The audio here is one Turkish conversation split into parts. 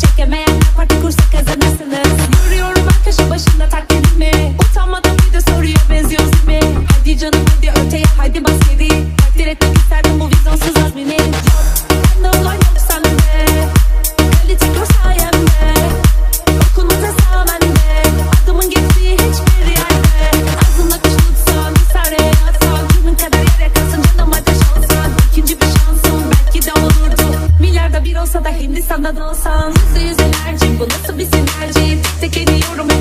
Çekemeyenler parti kursa kazan Fransa da Hindistan'da dansan Yüzde yüz enerji bu nasıl bir sinerji? Tek tek ediyorum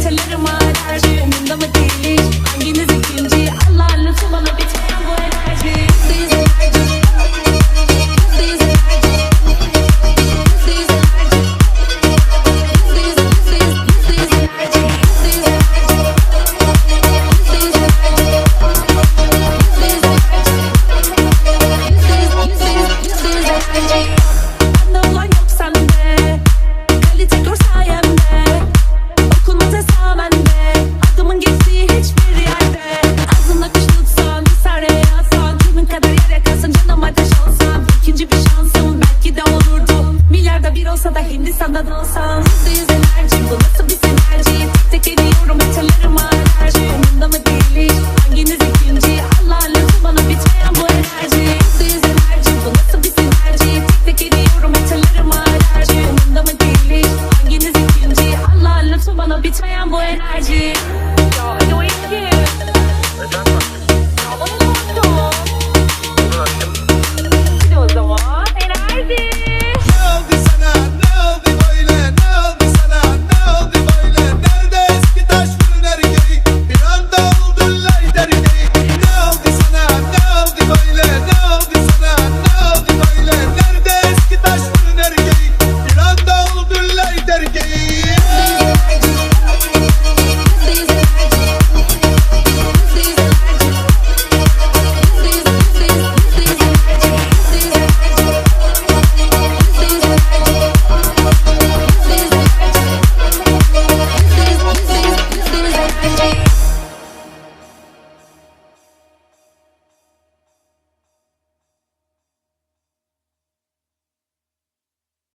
masada dansa Nasıl enerji? Bu nasıl bir sinerji Tek ediyorum hatırlarım alerji. Mı değil hanginiz ikinci? Allah lütfu bana bitmeyen bu enerji. Nasıl yüz enerji? Bu nasıl bir sinerji Tek ediyorum hatırlarım alerji. Mı değil hanginiz ikinci? Allah lütfu bana bitmeyen bu enerji.